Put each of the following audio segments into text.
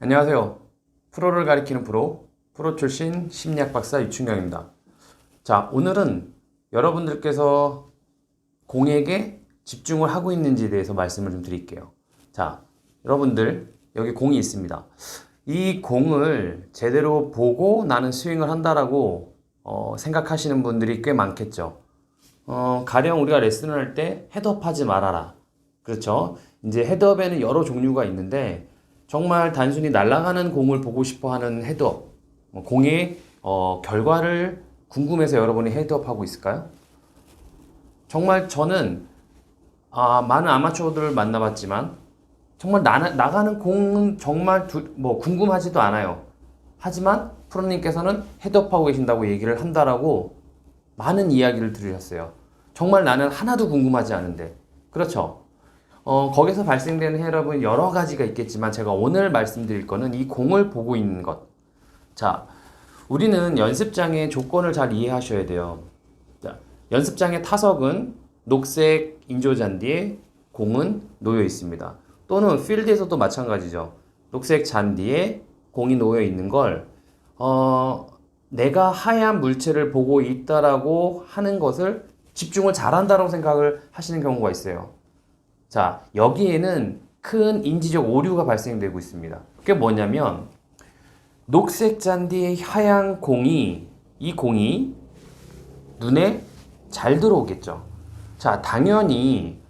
안녕하세요. 프로를 가리키는 프로, 프로 출신 심리학 박사 유충영입니다. 자, 오늘은 여러분들께서 공에게 집중을 하고 있는지에 대해서 말씀을 좀 드릴게요. 자, 여러분들, 여기 공이 있습니다. 이 공을 제대로 보고 나는 스윙을 한다라고 어, 생각하시는 분들이 꽤 많겠죠. 어, 가령 우리가 레슨을 할 때 헤드업 하지 말아라. 그렇죠. 이제 헤드업에는 여러 종류가 있는데 정말 단순히 날아가는 공을 보고 싶어 하는 헤드업, 뭐 공의 어, 결과를 궁금해서 여러분이 헤드업 하고 있을까요? 정말 저는 아, 많은 아마추어들을 만나봤지만 정말 나, 나가는 공은 정말 두, 뭐 궁금하지도 않아요. 하지만 프로님께서는 헤드업하고 계신다고 얘기를 한다라고 많은 이야기를 들으셨어요. 정말 나는 하나도 궁금하지 않은데. 그렇죠. 어, 거기서 발생되는 해롭은 여러 가지가 있겠지만 제가 오늘 말씀드릴 거는 이 공을 보고 있는 것. 자, 우리는 연습장의 조건을 잘 이해하셔야 돼요. 자, 연습장의 타석은 녹색 인조잔디에 공은 놓여 있습니다. 또는 필드에서도 마찬가지죠. 녹색 잔디에 공이 놓여 있는 걸, 어, 내가 하얀 물체를 보고 있다라고 하는 것을 집중을 잘한다고 생각을 하시는 경우가 있어요. 자, 여기에는 큰 인지적 오류가 발생되고 있습니다. 그게 뭐냐면, 녹색 잔디의 하얀 공이, 이 공이 눈에 잘 들어오겠죠. 자, 당연히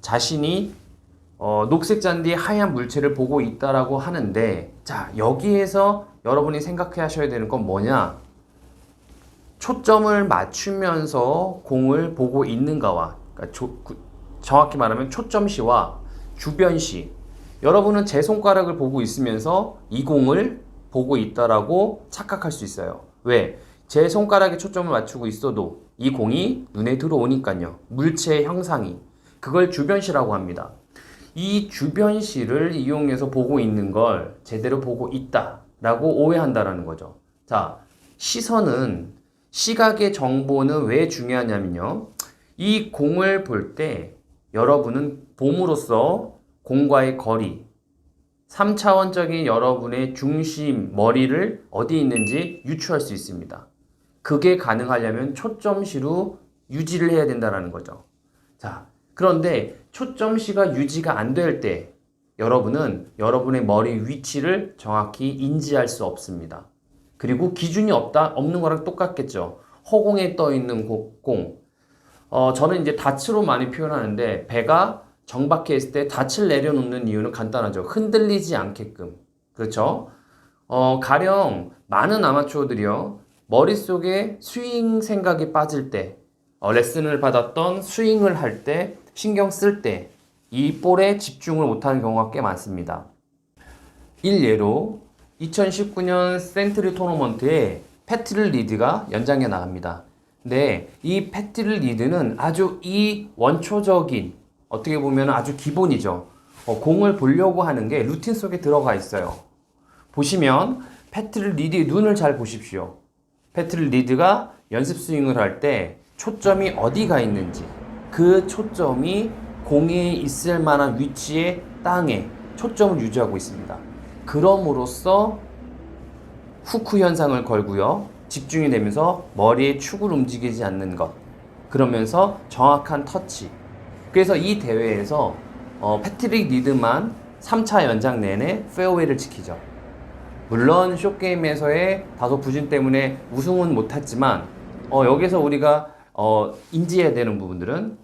자신이 어, 녹색 잔디의 하얀 물체를 보고 있다라고 하는데, 자, 여기에서 여러분이 생각해 하셔야 되는 건 뭐냐? 초점을 맞추면서 공을 보고 있는가와, 그러니까 조, 구, 정확히 말하면 초점시와 주변시. 여러분은 제 손가락을 보고 있으면서 이 공을 보고 있다라고 착각할 수 있어요. 왜? 제 손가락에 초점을 맞추고 있어도 이 공이 눈에 들어오니까요. 물체의 형상이. 그걸 주변시라고 합니다. 이 주변시를 이용해서 보고 있는 걸 제대로 보고 있다라고 오해한다라는 거죠. 자, 시선은 시각의 정보는 왜 중요하냐면요. 이 공을 볼 때 여러분은 봄으로써 공과의 거리, 3차원적인 여러분의 중심, 머리를 어디 있는지 유추할 수 있습니다. 그게 가능하려면 초점시로 유지를 해야 된다는 거죠. 자, 그런데 초점시가 유지가 안 될 때 여러분은 여러분의 머리 위치를 정확히 인지할 수 없습니다. 그리고 기준이 없다, 없는 거랑 똑같겠죠. 허공에 떠 있는 공. 어, 저는 이제 닻으로 많이 표현하는데 배가 정박해 있을 때 닻을 내려놓는 이유는 간단하죠. 흔들리지 않게끔. 그렇죠? 어, 가령 많은 아마추어들이요. 머릿속에 스윙 생각이 빠질 때, 어, 레슨을 받았던 스윙을 할 때, 신경 쓸 때, 이 볼에 집중을 못하는 경우가 꽤 많습니다. 일예로 2019년 센트리 토너먼트에 패트를 리드가 연장해 나갑니다. 근데 이 패트를 리드는 아주 이 원초적인 어떻게 보면 아주 기본이죠. 어, 공을 보려고 하는 게 루틴 속에 들어가 있어요. 보시면 패트를 리드의 눈을 잘 보십시오. 패트를 리드가 연습 스윙을 할 때 초점이 어디가 있는지 그 초점이 공에 있을 만한 위치의 땅에 초점을 유지하고 있습니다. 그럼으로써 후크 현상을 걸고요. 집중이 되면서 머리의 축을 움직이지 않는 것. 그러면서 정확한 터치. 그래서 이 대회에서 어, 패트릭 리드만 3차 연장 내내 페어웨이를 지키죠. 물론 쇼게임에서의 다소 부진 때문에 우승은 못했지만 어, 여기서 우리가 어, 인지해야 되는 부분들은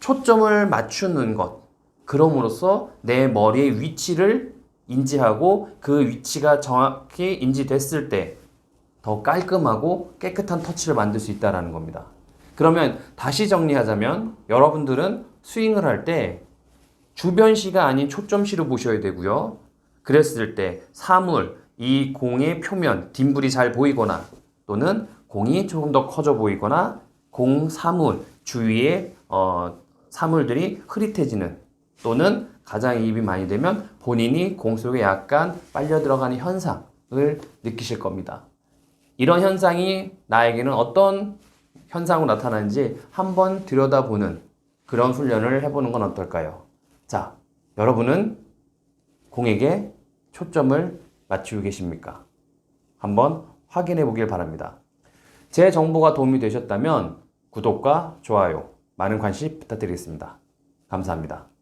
초점을 맞추는 것. 그럼으로써 내 머리의 위치를 인지하고 그 위치가 정확히 인지됐을 때 더 깔끔하고 깨끗한 터치를 만들 수 있다는 겁니다. 그러면 다시 정리하자면 여러분들은 스윙을 할 때 주변시가 아닌 초점시로 보셔야 되고요. 그랬을 때 사물, 이 공의 표면, 뒷물이 잘 보이거나 또는 공이 조금 더 커져 보이거나 공 사물 주위에 어, 사물들이 흐릿해지는 또는 가장 이입이 많이 되면 본인이 공 속에 약간 빨려 들어가는 현상을 느끼실 겁니다. 이런 현상이 나에게는 어떤 현상으로 나타나는지 한번 들여다보는 그런 훈련을 해보는 건 어떨까요? 자, 여러분은 공에게 초점을 맞추고 계십니까? 한번 확인해 보길 바랍니다. 제 정보가 도움이 되셨다면 구독과 좋아요, 많은 관심 부탁드리겠습니다. 감사합니다.